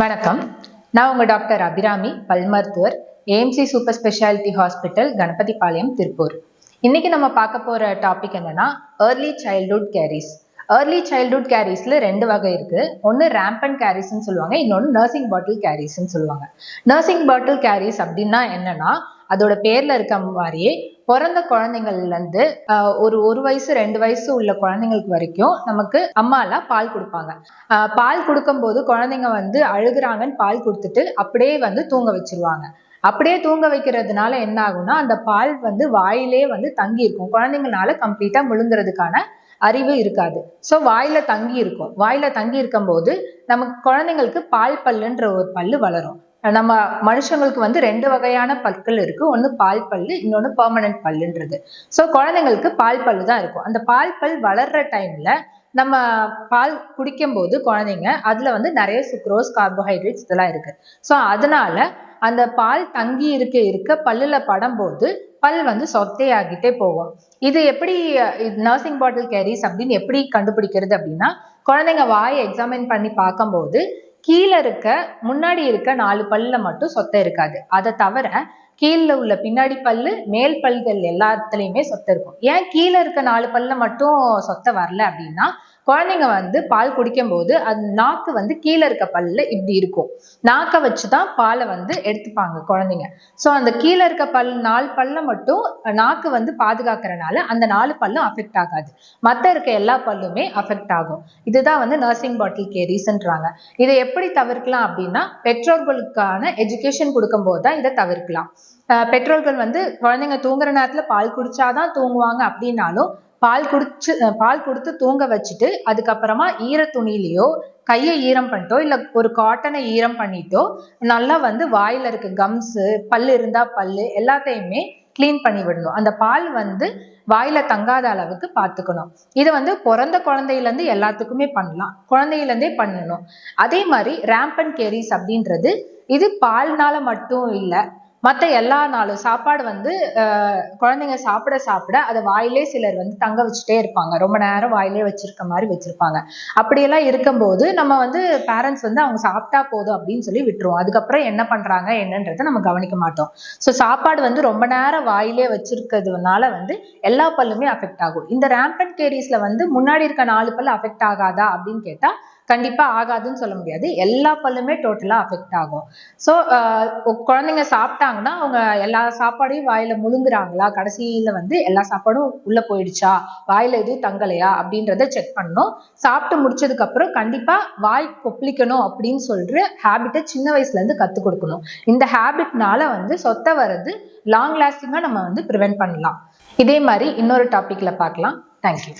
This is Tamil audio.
வணக்கம். நான் உங்கள் டாக்டர் அபிராமி பல் மருத்துவர் AMC super speciality hospital Ganapathipalayam Tiruppur. இன்னைக்கு நம்ம பார்க்க போகிற டாபிக் என்னன்னா early childhood caries early childhood கேரிஸில் ரெண்டு வகை இருக்கு. ஒன்று ரேம்பன் கேரிஸ்ன்னு சொல்லுவாங்க இன்னொன்று நர்சிங் பாட்டில் கேரிஸ்ன்னு சொல்லுவாங்க. நர்சிங் பாட்டில் கேரிஸ் அப்படின்னா என்னன்னா அதோட பேர்ல இருக்க மாதிரியே பிறந்த குழந்தைங்கள்லேருந்து ஒரு ஒரு வயசு ரெண்டு வயசு உள்ள குழந்தைங்களுக்கு வரைக்கும் நமக்கு அம்மாலாம் பால் கொடுப்பாங்க. பால் கொடுக்கும்போது குழந்தைங்க வந்து அழுகுறாங்கன்னு பால் கொடுத்துட்டு அப்படியே வந்து தூங்க வச்சிருவாங்க. அப்படியே தூங்க வைக்கிறதுனால என்ன ஆகும்னா அந்த பால் வந்து வாயிலே வந்து தங்கி இருக்கும். குழந்தைங்கனால கம்ப்ளீட்டா முழுங்குறதுக்கான அறிவு இருக்காது. ஸோ வாயில தங்கி இருக்கும். வாயில தங்கி இருக்கும்போது நமக்கு குழந்தைங்களுக்கு பால் பல்லுன்ற ஒரு பல்லு வளரும். நம்ம மனுஷங்களுக்கு வந்து ரெண்டு வகையான பற்கள் இருக்கு. ஒன்று பால் பல்லு இன்னொன்று பர்மனன்ட் பல்லுன்றது. ஸோ குழந்தைங்களுக்கு பால் பல்லு தான் இருக்கும். அந்த பால் பல் வளர்ற டைம்ல நம்ம பால் குடிக்கும்போது குழந்தைங்க அதுல வந்து நிறைய சுக்ரோஸ் கார்போஹைட்ரேட்ஸ் இதெல்லாம் இருக்கு. ஸோ அதனால அந்த பால் தங்கி இருக்க இருக்க பல்லுல படும்போது பல் வந்து சொத்தையாகிட்டே போகும். இது எப்படி நர்சிங் பாட்டில் கேரிஸ் அப்படின்னு எப்படி கண்டுபிடிக்கிறது அப்படின்னா குழந்தைங்க வாயை எக்ஸாமின் பண்ணி பார்க்கும்போது கீழே இருக்க முன்னாடி இருக்க நாலு பல்ல மட்டும் சொத்தை இருக்காது. அதை தவிர கீழே உள்ள பின்னாடி பல்லு மேல் பல்கள் எல்லாத்துலயுமே சொத்தை இருக்கும். ஏன் கீழே இருக்க நாலு பல்ல மட்டும் சொத்தை வரல அப்படின்னா குழந்தைங்க வந்து பால் குடிக்கும்போது அது நாக்கு வந்து கீழே இருக்க பல்ல இப்படி இருக்கும். நாக்கை வச்சு தான் பாலை வந்து எடுத்துப்பாங்க குழந்தைங்க. ஸோ அந்த கீழே இருக்க பல் நாலு பல்ல மட்டும் நாக்கு வந்து பாதுகாக்கிறனால அந்த நாலு பல்லும் அஃபெக்ட் ஆகாது. மற்ற இருக்க எல்லா பல்லுமே அஃபெக்ட் ஆகும். இதுதான் வந்து நர்சிங் பாட்டில் கேரிஸ்ன்றாங்க இதை எப்படி தவிர்க்கலாம் அப்படின்னா பெற்றோர்களுக்கான எஜுகேஷன் கொடுக்கும்போது தான் இதை தவிர்க்கலாம். பெற்றோர்கள் வந்து குழந்தைங்க தூங்குற நேரத்துல பால் குடிச்சாதான் தூங்குவாங்க அப்படின்னாலும் பால் குடிச்சு பால் கொடுத்து தூங்க வச்சுட்டு அதுக்கப்புறமா ஈர துணியிலையோ கையை ஈரம் பண்ணிட்டோ இல்ல ஒரு காட்டனை ஈரம் பண்ணிட்டோ நல்லா வந்து வாயில இருக்க கம்ஸு பல்லு இருந்தா பல்லு எல்லாத்தையுமே க்ளீன் பண்ணி விடணும். அந்த பால் வந்து வாயில தங்காத அளவுக்கு பார்த்துக்கணும் இது வந்து பிறந்த குழந்தையில இருந்து எல்லாத்துக்குமே பண்ணலாம். குழந்தையில இருந்தே பண்ணணும். அதே மாதிரி ரேம்பன் கேரிஸ் அப்படின்றது இது பால்னால மட்டும் இல்லை மற்ற எல்லா நாளும் சாப்பாடு வந்து குழந்தைங்க சாப்பிட சாப்பிட அதை வாயிலே சிலர் வந்து தங்க வச்சுட்டே இருப்பாங்க. ரொம்ப நேரம் வாயிலே வச்சிருக்க மாதிரி வச்சிருப்பாங்க. அப்படியெல்லாம் இருக்கும்போது நம்ம வந்து பேரண்ட்ஸ் வந்து அவங்க சாப்பிட்டா போதும் அப்படின்னு சொல்லி விட்டுருவோம். அதுக்கப்புறம் என்ன பண்றாங்க என்னன்றதை நம்ம கவனிக்க மாட்டோம். ஸோ சாப்பாடு வந்து ரொம்ப நேரம் வாயிலே வச்சிருக்கிறதுனால வந்து எல்லா பல்லுமே அஃபெக்ட் ஆகும். இந்த ரேம்பன் கேரிஸ்ல வந்து முன்னாடி இருக்க நாலு பல்லு அஃபெக்ட் ஆகாதா அப்படின்னு கேட்டா கண்டிப்பாக ஆகாதுன்னு சொல்ல முடியாது. எல்லா பல்லுமே டோட்டலாக அஃபெக்ட் ஆகும். ஸோ குழந்தைங்க சாப்பிட்டாங்கன்னா அவங்க எல்லா சாப்பாடையும் வாயில முழுங்குறாங்களா? கடைசியில் வந்து எல்லா சாப்பாடும் உள்ளே போயிடுச்சா? வாயில எதுவும் தங்கலையா? அப்படின்றத செக் பண்ணணும். சாப்பிட்டு முடிச்சதுக்கு அப்புறம் வாய் கொப்பளிக்கணும் அப்படின்னு சொல்ற ஹேபிட்டை சின்ன வயசுலேருந்து கற்றுக் கொடுக்கணும். இந்த ஹேபிட்னால வந்து சொத்தை வர்றது லாங் லாஸ்டிங்காக நம்ம வந்து ப்ரிவென்ட் பண்ணலாம். இதே மாதிரி இன்னொரு டாப்பிக்கில் பார்க்கலாம். தேங்க்யூ